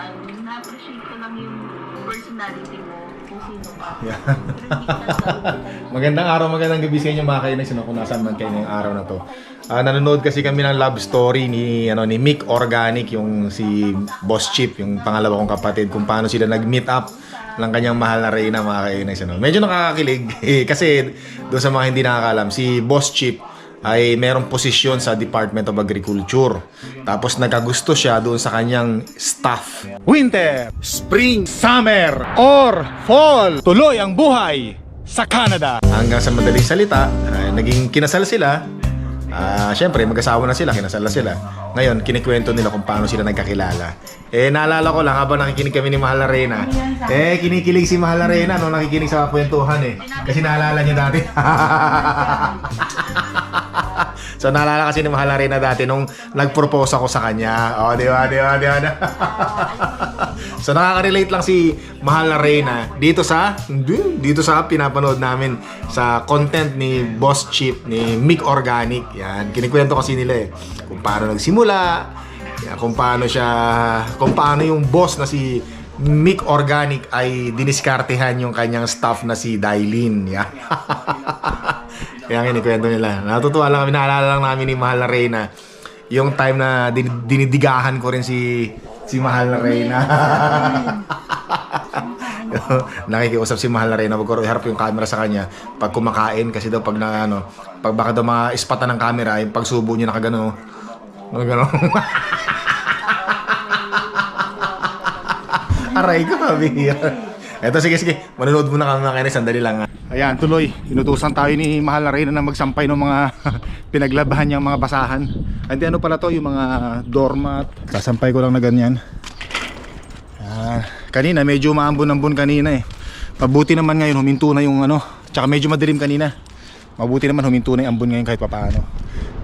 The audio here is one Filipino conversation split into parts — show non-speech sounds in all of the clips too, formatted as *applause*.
naman, na-appreciate ko lang yung personality mo, kung sino ka. Yeah. *laughs* Magandang araw, magandang gabi sa inyo mga kainis. Ano, kung nasaan man kayo ngayong araw na to. Ah, nanonood kasi kami ng love story ni ano ni Mick Organic, yung si Boss Chip, yung pangalawa kong kapatid, kung paano sila nag-meet up ng kanyang mahal na reyna mga kainis. Ano. Medyo nakakakilig *laughs* kasi doon sa mga hindi nakakalam, si Boss Chip ay merong posisyon sa Department of Agriculture. Tapos nagkagusto siya doon sa kanyang staff. Winter, spring, summer, or fall. Tuloy ang buhay sa Canada. Hanggang sa madaling salita, ay, naging kinasal sila. Ah, syempre, mag-asawa na sila, kinasal na sila. Ngayon, kinikwento nila kung paano sila nagkakilala. Eh, naalala ko lang habang nakikinig kami ni Mahal Arena. Eh, kinikilig si Mahal Arena no, nakikinig sa kwentuhan eh. Kasi naalala niya dati. *laughs* *laughs* so naalala kasi ni Mahal Arena dati nung nag-propose ako sa kanya. Oh, di ba, di ba, di ba? *laughs* so nakaka-relate lang si Mahal Arena dito sa dito sa pinapanood namin sa content ni Boss Chip ni Mick Organic. Yan, kinikwento kasi nila eh kung paano nagsimula, yan, kung paano siya kung paano yung boss na si Mick Organic ay diniskartehan yung kanyang staff na si Dailin. Yan. *laughs* Kaya kinikwento nila. Natutuwa lang kami, naalala lang namin ni Mahal na Reyna. Yung time na din- dinidigahan ko rin si si Mahal na Reyna. *laughs* Nakikiusap si Mahal na Reyna. Wag ko iharap yung camera sa kanya pag kumakain. Kasi daw pag na ano, pag baka daw ma-ispatan ng camera, yung pagsubo niya nakagano. Nakagano. *laughs* Aray ko, mabihira. Eto, sige, sige. Manonood muna kami mga kainis. Sandali lang. Ayan, tuloy. Inutusan tayo ni Mahal na Reyna na magsampay ng mga *laughs* pinaglabahan niyang mga basahan. Hindi, ano pala to, yung mga doormat. Sasampay ko lang na ganyan. Ayan. Kanina, medyo maambon-ambon kanina eh. Mabuti naman ngayon, huminto na yung ano. Tsaka medyo madilim kanina. Mabuti naman huminto na yung ambon ngayon kahit papaano.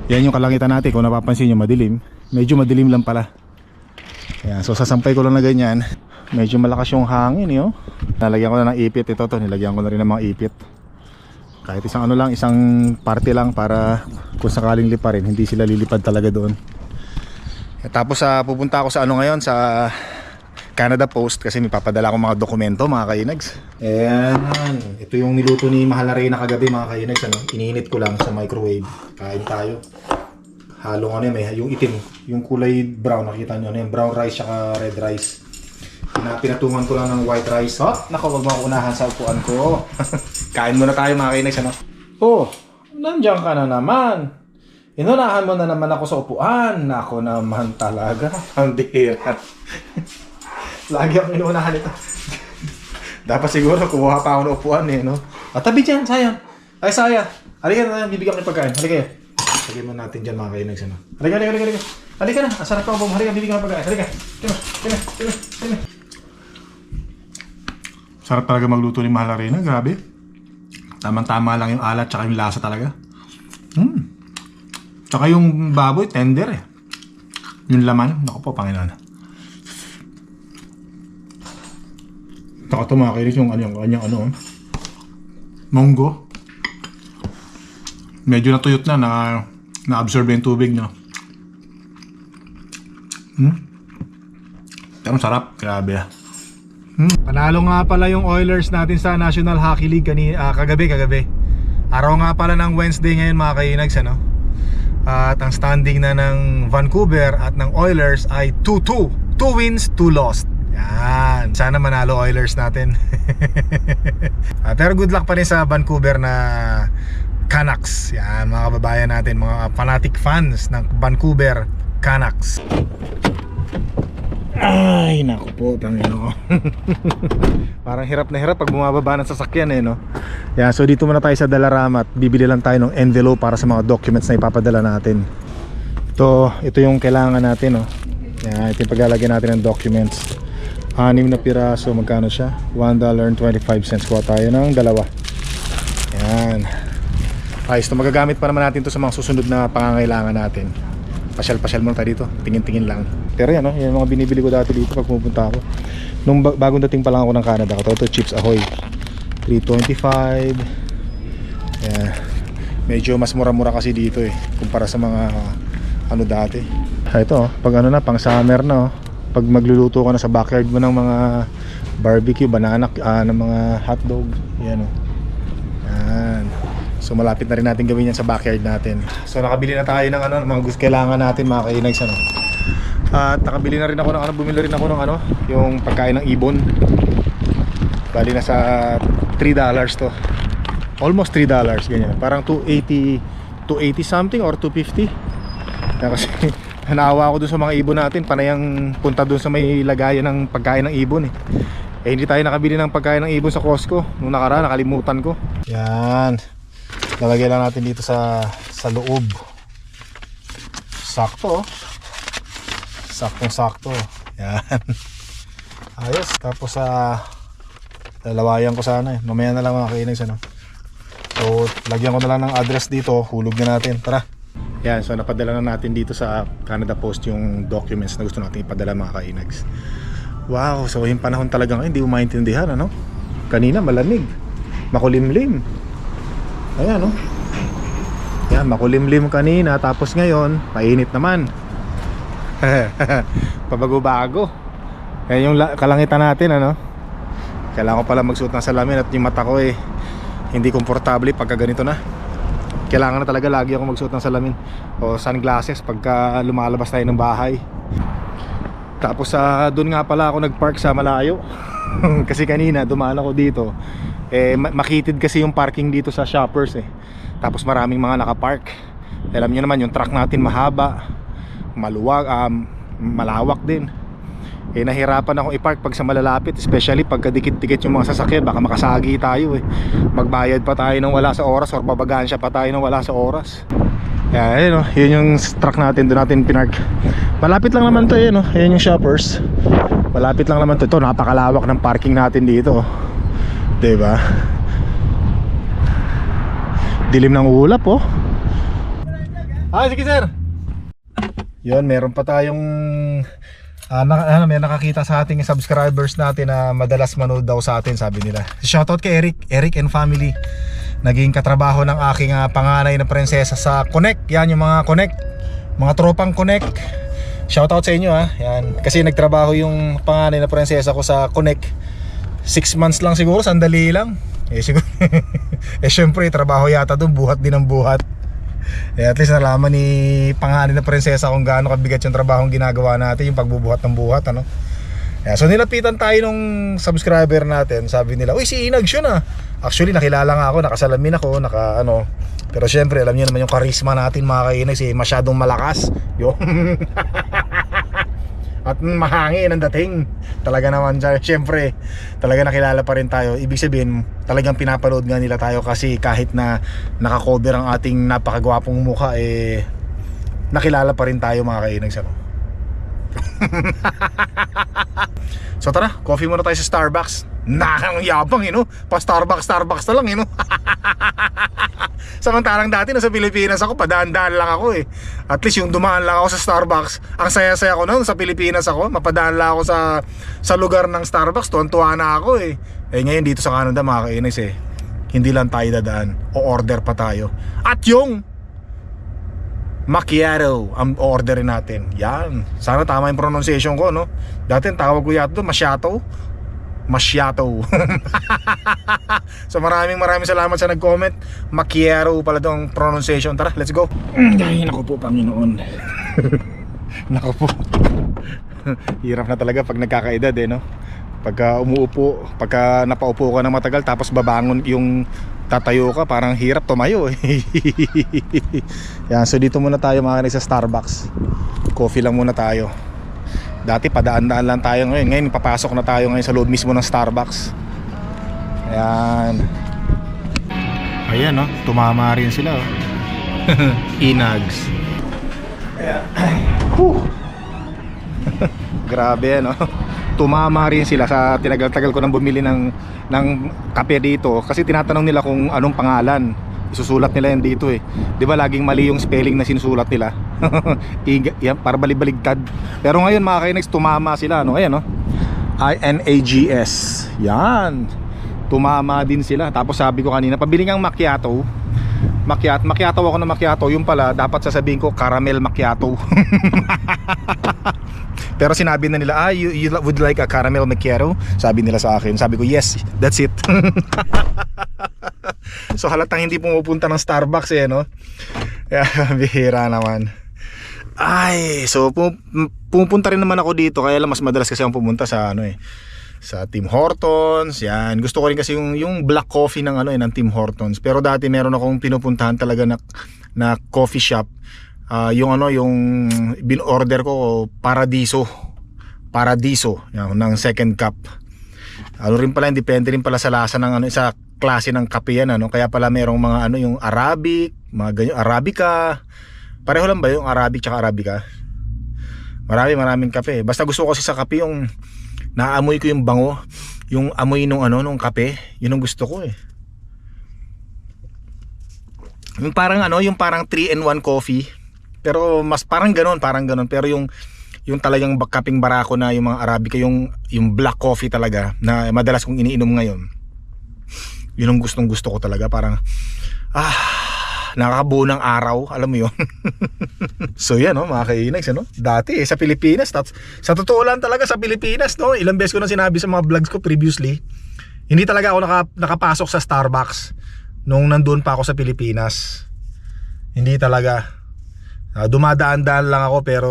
Yan yung kalangitan natin. Kung napapansin nyo, madilim. Medyo madilim lang pala. Ayan, so sasampay ko lang na ganyan. Medyo malakas yung hangin eh, oh. Nalagyan ko na ng ipit ito to, nilagyan ko na rin ng mga ipit. Kahit isang ano lang, isang party lang para kung sakaling liparin, hindi sila lilipad talaga doon. Eh, Tapos sa pupunta ako sa ano ngayon sa Canada Post kasi may papadala akong mga dokumento mga kainags. Ayan, ito yung niluto ni Mahal na Reyna kagabi mga kainags. Ano? Iniinit ko lang sa microwave. Kain tayo. Halong ano may yung itim, yung kulay brown, nakita nyo ano yun, brown rice tsaka red rice. Pina, pinatungan ko lang ng white rice. Oh, nako, wag mo sa upuan ko. *laughs* Kain muna tayo mga kainags. Ano? Oh, nandiyan ka na naman. Inunahan mo na naman ako sa upuan. Nako naman talaga. *laughs* Ang dihira. *laughs* Lagi akong inuunahan ito. Dapat siguro kumuha pa ako ng upuan eh, no? At tabi dyan, sayang. Ay, saya. Halika na, bibigyan ko ng pagkain. Halika yan. Lagyan mo natin dyan mga kainags, ano? Halika, halika, halika, halika. Halika na, asarap ka po. Halika, bibigyan ko ng pagkain. Halika. Halika, halika. Sarap talaga magluto ni Mahal Arena, grabe. Tamang-tama lang yung alat tsaka yung lasa talaga. Hmm. Tsaka yung baboy, tender eh. Yung laman, naku po, Panginoon. Taka ito mga kainis yung ano, yung kanyang ano, oh. monggo. Medyo natuyot na, na na-absorb yung tubig niya. Hmm? Pero sarap, grabe ah. Hmm. Panalo nga pala yung Oilers natin sa National Hockey League kani, ah, kagabi, kagabi. Araw nga pala ng Wednesday ngayon mga kainags, ano? At ang standing na ng Vancouver at ng Oilers ay 2-2. 2 wins, 2 lost. Yan. Sana manalo Oilers natin. *laughs* Ah, pero good luck pa rin sa Vancouver na Canucks. Yan, mga kababayan natin, mga fanatic fans ng Vancouver Canucks. Ay, naku po. *laughs* Parang hirap na hirap pag bumababa ng sasakyan eh, no? Yeah, so dito muna tayo sa Dalarama at bibili lang tayo ng envelope para sa mga documents na ipapadala natin. Ito, ito yung kailangan natin, no? Yeah, ito yung paglalagyan natin ng documents. Anim na piraso, magkano siya? $1.25 kuha tayo ng dalawa. Yan. Ayos, ito magagamit pa naman natin to sa mga susunod na pangangailangan natin. Pasyal-pasyal muna tayo dito, tingin-tingin lang. Pero yan, no? yan yung mga binibili ko dati dito pag pumunta ako. Nung ba- bagong dating pa lang ako ng Canada, ito, ito Chips Ahoy. 325. Yan. Medyo mas mura-mura kasi dito eh, kumpara sa mga ano dati. Ah, ito, oh, pag ano na, pang summer na oh. pag magluluto ka na sa backyard mo ng mga barbecue, banana, ah, ng mga hotdog. Yan o. So malapit na rin natin gawin yan sa backyard natin. So nakabili na tayo ng ano, mga gusto kailangan natin mga kainags ano. At nakabili na rin ako ng ano, bumili rin ako ng ano, yung pagkain ng ibon. Bali na sa 3 dollars to. Almost 3 dollars ganyan. Parang 280 280 something or 250. Kaya kasi *laughs* naawa ako dun sa mga ibon natin, panayang punta dun sa may lagayan ng pagkain ng ibon eh. Eh hindi tayo nakabili ng pagkain ng ibon sa Costco. Nung nakaraan nakalimutan ko. Yan. Lalagay lang natin dito sa sa loob. Sakto. oh. Saktong sakto. Yan. *laughs* Ayos. Tapos sa lalawayan ko sana eh. Mamaya na lang mga kainags ano. So, lagyan ko na lang ng address dito. Hulog na natin. Tara. Yan, so napadala na natin dito sa Canada Post yung documents na gusto natin ipadala mga kainags. Wow, so yung panahon talaga ngayon, hindi mo maintindihan, ano? Kanina malamig, makulimlim. Ayan, no? Yan, makulimlim kanina, tapos ngayon, painit naman. *laughs* Pabago-bago. Yan yung la- kalangitan natin, ano? Kailangan ko pala magsuot ng salamin at yung mata ko eh, hindi komportable pagka ganito na kailangan na talaga lagi ako magsuot ng salamin o sunglasses pagka lumalabas tayo ng bahay tapos sa doon nga pala ako nagpark sa malayo *laughs* kasi kanina dumaan ako dito eh ma- makitid kasi yung parking dito sa shoppers eh. Tapos maraming mga nakapark. Alam niyo naman yung truck natin mahaba maluwag um, malawak din. Eh nahirapan akong i-park pag sa malalapit especially pagka dikit-dikit yung mga sasakyan baka makasagi tayo eh. Magbayad pa tayo ng wala sa oras or babagaan siya pa tayo ng wala sa oras. Kaya yun, oh, yun yung truck natin doon natin pinark. Malapit lang naman to yun, oh. yun yung shoppers. Malapit lang naman to. Ito napakalawak ng parking natin dito oh. Ba dilim ng ulap oh ah sige sir yun meron pa tayong Ah, na, ano, may nakakita sa ating subscribers natin na madalas manood daw sa atin, sabi nila. Shoutout kay Eric, Eric and family. Naging katrabaho ng aking ah, panganay na prinsesa sa Connect. Yan yung mga Connect, mga tropang Connect. Shoutout sa inyo ha. Yan. Kasi nagtrabaho yung panganay na prinsesa ko sa Connect. 6 months lang siguro, sandali lang. Eh siguro *laughs* eh syempre trabaho yata doon, buhat din ang buhat. Eh, at least nalaman ni pangalan na prinsesa kung gaano kabigat yung trabahong ginagawa natin, yung pagbubuhat ng buhat, ano. Yeah, so nilapitan tayo nung subscriber natin, sabi nila, uy si Inag yun ah. Actually nakilala nga ako, nakasalamin ako, naka ano. Pero syempre alam niyo naman yung charisma natin mga kainag, si masyadong malakas. Yung *laughs* at mahangin ang dating. Talaga naman siya syempre talaga nakilala pa rin tayo. Ibig sabihin talagang pinapanood nga nila tayo kasi kahit na nakakover ang ating napakagwapong mukha eh nakilala pa rin tayo mga kainags *laughs* ano so tara. Coffee muna tayo sa Starbucks nakang yabang eh pa Starbucks Starbucks na lang eh *laughs* Samantalang dati nasa Pilipinas ako, padaan-daan lang ako eh. At least yung dumaan lang ako sa Starbucks, ang saya-saya ko noon sa Pilipinas ako, mapadaan lang ako sa sa lugar ng Starbucks, tuwan-tuwa na ako eh. Eh ngayon dito sa Canada mga kainis eh, hindi lang tayo dadaan, o order pa tayo. At yung macchiato ang orderin natin. Yan. Sana tama yung pronunciation ko, no? Dati ang tawag ko yata doon, masyado. Masyado. *laughs* so maraming maraming salamat sa nag-comment. Macchiato pala tong pronunciation. Tara, let's go. Ay, naku po, Panginoon. *laughs* naku po. Hirap na talaga pag nagkakaedad eh, no? Pagka umuupo, pagka napaupo ka ng matagal tapos babangon yung tatayo ka, parang hirap tumayo eh. *laughs* Yan, so dito muna tayo mga sa Starbucks. Coffee lang muna tayo. Dati padaan-daan lang tayo ngayon. Ngayon papasok na tayo ngayon sa loob mismo ng Starbucks. Ayan. Ayan no, tumama rin sila oh. *laughs* Inags. *laughs* Grabe no. Tumama rin sila sa tinagal-tagal ko nang bumili ng ng kape dito kasi tinatanong nila kung anong pangalan. Isusulat nila yan dito eh. 'Di ba laging mali yung spelling na sinusulat nila? *laughs* Yan, para balibaligtad. Pero ngayon mga kainex tumama sila no. Ayan no. I N A G S. Yan. Tumama din sila. Tapos sabi ko kanina, pabili ngang macchiato. Macchiato, macchiato ako ng macchiato. Yung pala dapat sasabihin ko caramel macchiato. *laughs* Pero sinabi na nila, ah, you, you would like a caramel macchiato? Sabi nila sa akin. Sabi ko, yes, that's it. *laughs* so halatang hindi pumupunta ng Starbucks eh, no? Yeah, *laughs* bihira naman. Ay, so pu- pupunta rin naman ako dito kaya lang mas madalas kasi ako pumunta sa ano eh sa Tim Hortons, yan. Gusto ko rin kasi yung yung black coffee ng ano eh ng Tim Hortons. Pero dati meron akong pinupuntahan talaga na na coffee shop. Ah, yung ano yung bin-order ko Paradiso. Paradiso, yan, ng second cup. Ano rin pala, depende rin pala sa lasa ng ano sa klase ng kape yan ano. Kaya pala merong mga ano yung Arabic, mga ganyan Arabica. Pareho lang ba yung Arabic tsaka Arabica? Marami maraming kape. Basta gusto ko kasi sa kape yung naamoy ko yung bango, yung amoy nung ano nung kape, yun ang gusto ko eh. Yung parang ano, yung parang 3 in 1 coffee. Pero mas parang ganoon, parang ganoon. Pero yung yung talagang kaping barako na yung mga Arabica, yung yung black coffee talaga na madalas kong iniinom ngayon. Yun ang gustong gusto ko talaga, parang ah, nakakabuo ng araw, alam mo yun. *laughs* so yan, no, mga kainags, ano? Dati eh, sa Pilipinas, tat- sa totoo lang talaga sa Pilipinas, no, ilang beses ko na sinabi sa mga vlogs ko previously, hindi talaga ako naka, nakapasok sa Starbucks nung nandun pa ako sa Pilipinas. Hindi talaga. Ah, dumadaan-daan lang ako pero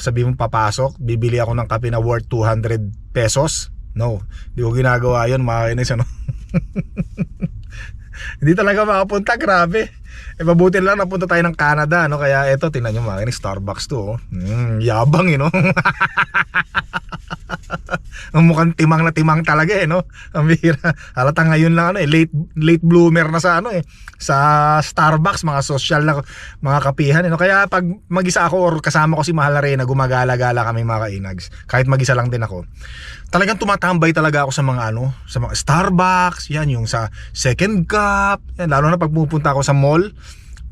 sabi mo papasok, bibili ako ng kape na worth 200 pesos. No, hindi ko ginagawa yun, mga kainags, ano? *laughs* Hindi talaga makapunta, grabe. Eh mabuti lang napunta tayo ng Canada, no? Kaya eto, tingnan nyo mga kinig, Starbucks to, oh. Mm, yabang, eh, no? *laughs* *laughs* Ang mukhang timang na timang talaga, eh, no? Ang bihira. Halata ngayon lang, ano, eh, late, late bloomer na sa, ano, eh, sa Starbucks, mga social na mga kapihan, eh, no? Kaya pag mag-isa ako or kasama ko si Mahal Arena, gumagala-gala kami mga kainags. Kahit mag-isa lang din ako talagang tumatambay talaga ako sa mga ano, sa mga Starbucks, yan yung sa Second Cup, yan, lalo na pag pupunta ako sa mall,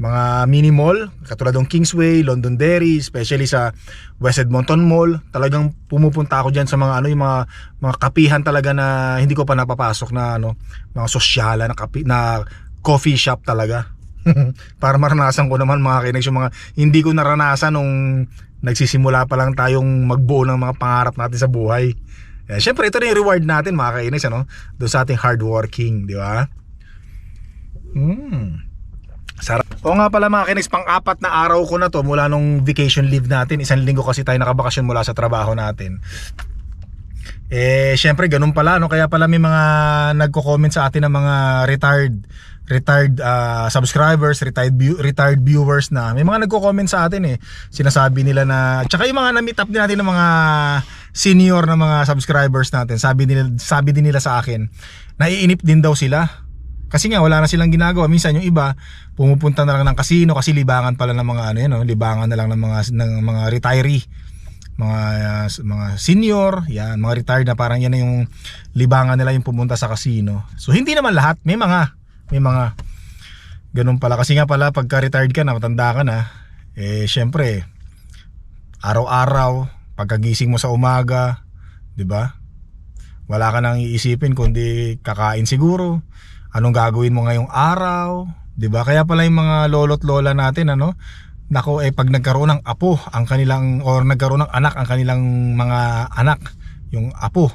mga mini mall, katulad ng Kingsway, Londonderry, especially sa West Edmonton Mall, talagang pumupunta ako diyan sa mga ano, yung mga mga kapihan talaga na hindi ko pa napapasok na ano, mga sosyala na kapi, na coffee shop talaga. *laughs* Para maranasan ko naman mga kinex yung mga hindi ko naranasan nung nagsisimula pa lang tayong magbuo ng mga pangarap natin sa buhay. Eh, Siyempre, ito na yung reward natin mga kainis, ano? Doon sa ating hardworking, di ba? Hmm. Sarap. O nga pala mga kainis, pang-apat na araw ko na to mula nung vacation leave natin. Isang linggo kasi tayo nakabakasyon mula sa trabaho natin. Eh, syempre, ganun pala, no? Kaya pala may mga nagko-comment sa atin ng mga retired retired ah, subscribers, retired retired viewers na may mga nagko-comment sa atin eh. Sinasabi nila na tsaka yung mga na-meet up din natin ng mga senior na mga subscribers natin. Sabi nila sabi din nila sa akin, naiinip din daw sila. Kasi nga wala na silang ginagawa. Minsan yung iba pumupunta na lang ng casino kasi libangan pala ng mga ano yan, no? libangan na lang ng mga ng mga retiree mga uh, mga senior, yan, mga retired na parang yan na yung libangan nila yung pumunta sa casino. So hindi naman lahat, may mga may mga ganun pala kasi nga pala pagka retired ka na, matanda ka na, eh syempre araw-araw pagkagising mo sa umaga, 'di ba? Wala ka nang iisipin kundi kakain siguro. Anong gagawin mo ngayong araw, 'di ba? Kaya pala yung mga lolo't lola natin ano, nako eh pag nagkaroon ng apo ang kanilang or nagkaroon ng anak ang kanilang mga anak, yung apo.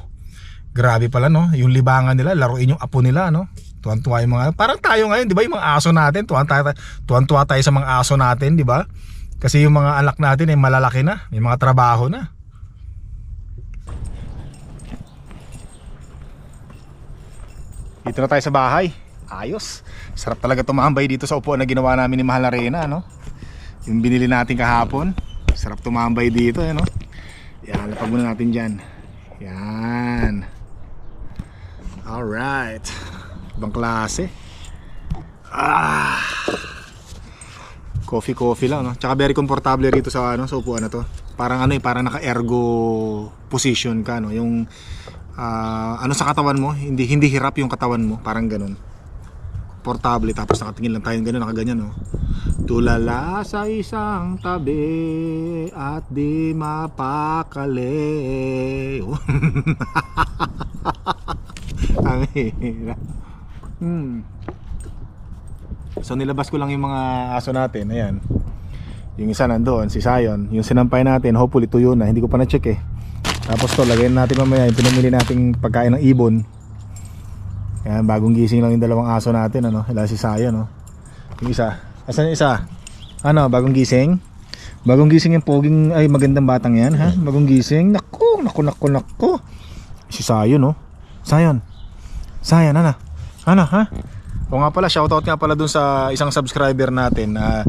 Grabe pala no, yung libangan nila, laruin yung apo nila no. Tuwan-tuwa yung mga parang tayo ngayon, 'di ba? Yung mga aso natin, tuwan-tuwa tuwan-tuwa tayo sa mga aso natin, 'di ba? Kasi yung mga anak natin ay malalaki na, may mga trabaho na. Dito na tayo sa bahay. Ayos. Sarap talaga tumambay dito sa upuan na ginawa namin ni Mahal Arena, no? Yung binili natin kahapon. Sarap tumambay dito, eh, no? Yan, lapag muna natin dyan. Yan. Alright. Ibang klase. Ah. Coffee coffee lang, no? Tsaka very komportable rito sa ano, sa upuan na to. Parang ano eh, parang naka-ergo position ka, no? Yung ah, ano sa katawan mo, hindi hindi hirap yung katawan mo, parang ganun. Portable tapos nakatingin lang tayo ganun, nakaganyan, no? Tulala sa isang tabi at di mapakali. *laughs* Ang. Hmm. So nilabas ko lang yung mga aso natin, ayan. Yung isa nandoon, si Sion. Yung sinampay natin, hopefully tuyo na. Hindi ko pa na-check eh. Tapos to, lagyan natin mamaya yung pinamili nating pagkain ng ibon. Yan, bagong gising lang yung dalawang aso natin, ano? Wala si Saya, no? Yung isa. Asan yung isa? Ano, bagong gising? Bagong gising yung poging, ay magandang batang yan, ha? Bagong gising. Naku, naku, naku, naku. Si Sayon, no? Sayon. Sayon, ano? Ano, ha? O nga pala, shoutout nga pala dun sa isang subscriber natin na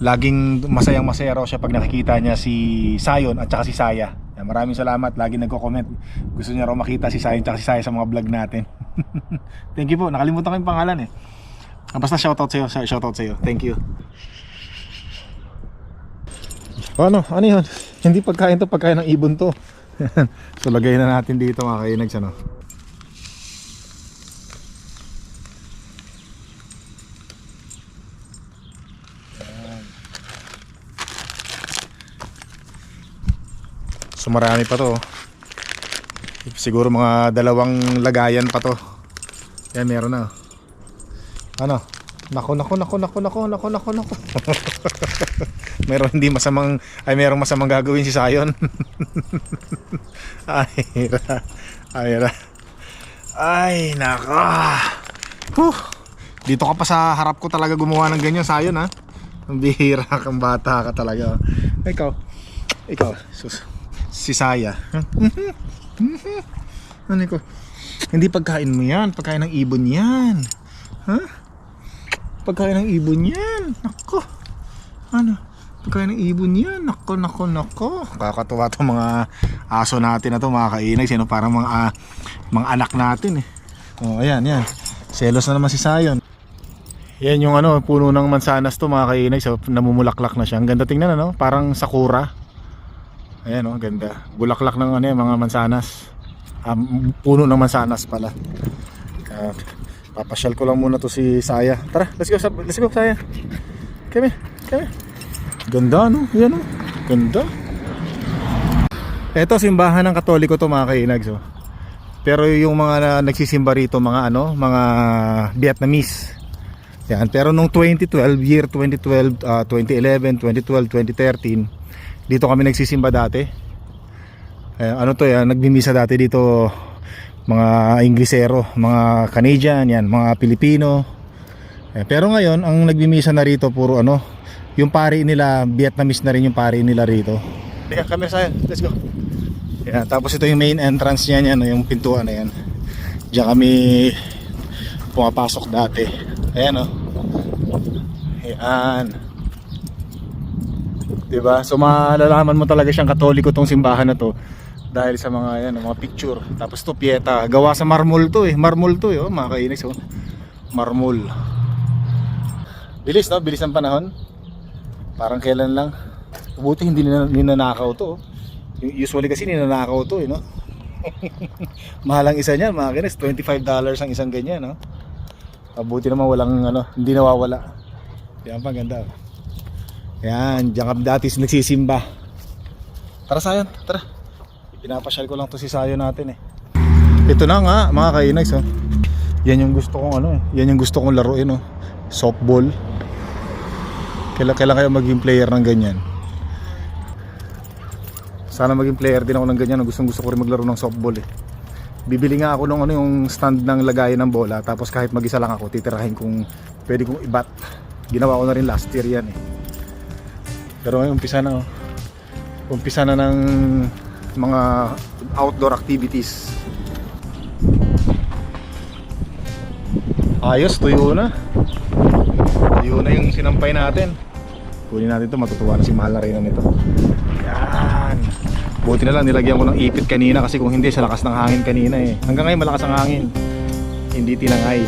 laging masayang masaya raw siya pag nakikita niya si Sayon at saka si Saya. Maraming salamat, lagi nagko-comment. Gusto niya raw makita si Sayon at si Saya sa mga vlog natin. *laughs* Thank you po, nakalimutan ko yung pangalan eh. Ah, Basta shoutout sa'yo, shoutout sa'yo. Thank you. Ano, ano yun? Hindi pagkain to, pagkain ng ibon to. *laughs* so lagay na natin dito mga kainags ano. So marami pa to. Siguro mga dalawang lagayan pa to. Yan meron na. Ano? Nako nako nako nako nako nako nako nako. *laughs* meron hindi masamang ay merong masamang gagawin si Sayon. *laughs* ay, ra. Ay, ra. Ay, nako. Huh. Dito ka pa sa harap ko talaga gumawa ng ganyan Sayon ha. Ang bihira kang bata ka talaga. Ikaw. Ikaw. Sus. Si Saya. ano ko? Hindi pagkain mo yan. Pagkain ng ibon yan. Ha? Pagkain ng ibon yan. Nako. Ano? Pagkain ng ibon yan. Nako, nako, nako. Kakatuwa to mga aso natin na to mga kainag. Sino parang mga, ah, mga anak natin eh. Oh, ayan, yan. Selos na naman si Sayon. Yan yung ano, puno ng mansanas to mga kainag. So, namumulaklak na siya. Ang ganda tingnan ano, parang sakura. Ayan oh, ganda. Bulaklak ng ano, mga mansanas. Um, puno ng mansanas pala. Uh, papasyal ko lang muna to si Saya. Tara, let's go, let's go Saya. Kami, kami. Ganda no, yan oh. Ganda. Ito simbahan ng Katoliko to mga kainags oh. Pero yung mga na, nagsisimba rito mga ano, mga Vietnamese. Yan, pero nung 2012, year 2012, ah, 2011, 2012, 2013, dito kami nagsisimba dati. Eh, ano to yan, nagmimisa dati dito mga Inglesero, mga Canadian, yan, mga Pilipino. Eh, pero ngayon, ang nagmimisa na rito puro ano, yung pari nila, Vietnamese na rin yung pari nila rito. Teka, camera sa'yo, let's go. Yan, tapos ito yung main entrance niya, yan, yung pintuan na yan. Diyan kami pumapasok dati. Ayan oh. Ayan. Diba? So malalaman mo talaga siyang katoliko tong simbahan na to dahil sa mga yan, mga picture. Tapos to pieta, gawa sa marmol to eh. Marmol to eh, oh, mga kainis oh. Marmol. Bilis no, bilis ang panahon. Parang kailan lang. Buti hindi nina- ninanakaw to. oh. Usually kasi ninanakaw to eh, no? *laughs* Mahal ang isa niyan, mga kainis. $25 ang isang ganyan, no? Mabuti naman walang ano, hindi nawawala. Yan pa ganda. oh. Yan, diyan kami dati nagsisimba. Tara Sayon, tara. Pinapasyal ko lang to si Sayon natin eh. Ito na nga mga kainags oh. Yan yung gusto kong ano eh. Yan yung gusto kong laruin oh. Softball. Kailan kailan kayo maging player ng ganyan? Sana maging player din ako ng ganyan. Gustong gusto ko rin maglaro ng softball eh. Bibili nga ako ng ano yung stand ng lagayan ng bola tapos kahit mag-isa lang ako titirahin kung pwede kong ibat. Ginawa ko na rin last year yan eh. Pero ngayon umpisa na oh. Umpisa na ng mga outdoor activities. Ayos, tuyo na. Tuyo na yung sinampay natin. Kunin natin to matutuwa na si Mahal na rin nito. Yan. Buti na lang nilagyan ko ng ipit kanina kasi kung hindi sa lakas ng hangin kanina eh. Hanggang ngayon malakas ang hangin. Hindi tinangay.